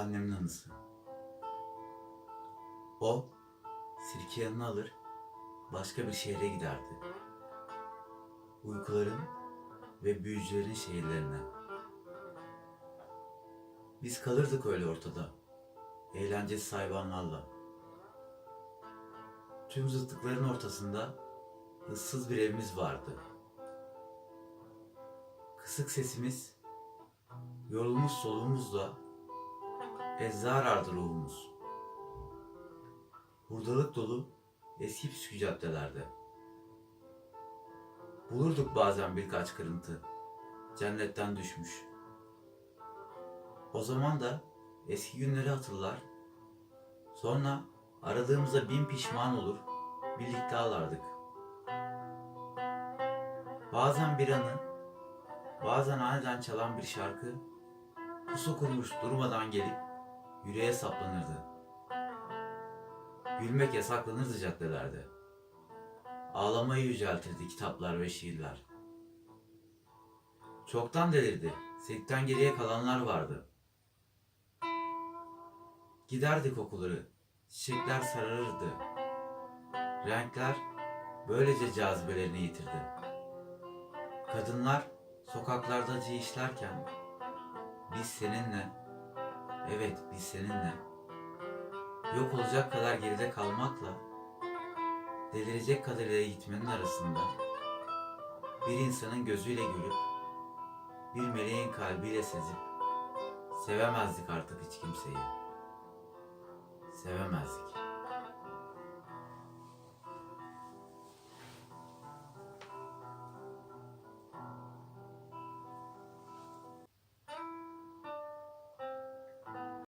Annemin anısı. O sirke yanına alır, başka bir şehre giderdi. Uykuların ve büyücülerin şehirlerine. Biz kalırdık öyle ortada, eğlencesiz hayvanlarla. Tüm zıtlıkların ortasında ıssız bir evimiz vardı. Kısık sesimiz, yorulmuş soluğumuzla ecza arardı ruhumuz. Hurdalık dolu eski püskü caddelerde. Bulurduk bazen birkaç kırıntı, cennetten düşmüş. O zaman da eski günleri hatırlar, sonra aradığımızda bin pişman olur, birlikte ağlardık. Bazen bir anı, bazen aniden çalan bir şarkı, pusu kurmuş durmadan gelip yüreğe saplanırdı. Gülmek yasaklanırdı caddelerde. Ağlamayı yüceltirdi kitaplar ve şiirler. Çoktan delirdi, sirkten geriye kalanlar vardı. Giderdi kokuları, çiçekler sararırdı. Renkler böylece cazibelerini yitirdi. Kadınlar sokaklarda işlerken biz seninle, evet biz seninle yok olacak kadar geride kalmakla delirecek kadar ileri gitmenin arasında bir insanın gözüyle görüp bir meleğin kalbiyle sezip sevemezdik artık hiç kimseyi. Sevemezdik.